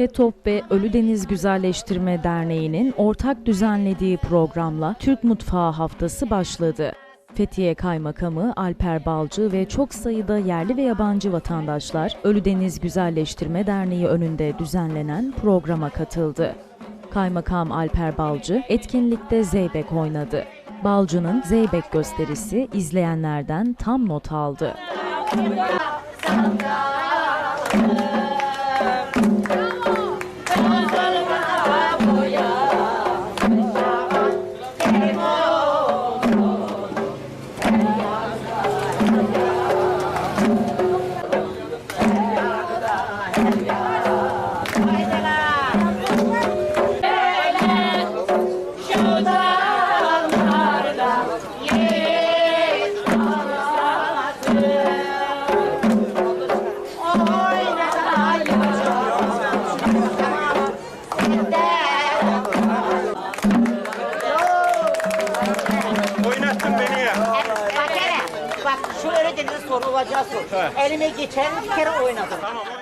FETÖP ve Ölüdeniz Güzelleştirme Derneği'nin ortak düzenlediği programla Türk Mutfağı Haftası başladı. Fethiye Kaymakamı Alper Balcı ve çok sayıda yerli ve yabancı vatandaşlar Ölüdeniz Güzelleştirme Derneği önünde düzenlenen programa katıldı. Kaymakam Alper Balcı etkinlikte zeybek oynadı. Balcı'nın zeybek gösterisi izleyenlerden tam not aldı. Bak şu öyle dediğiniz soru soru. Elime geçen bir kere oynadım. Tamam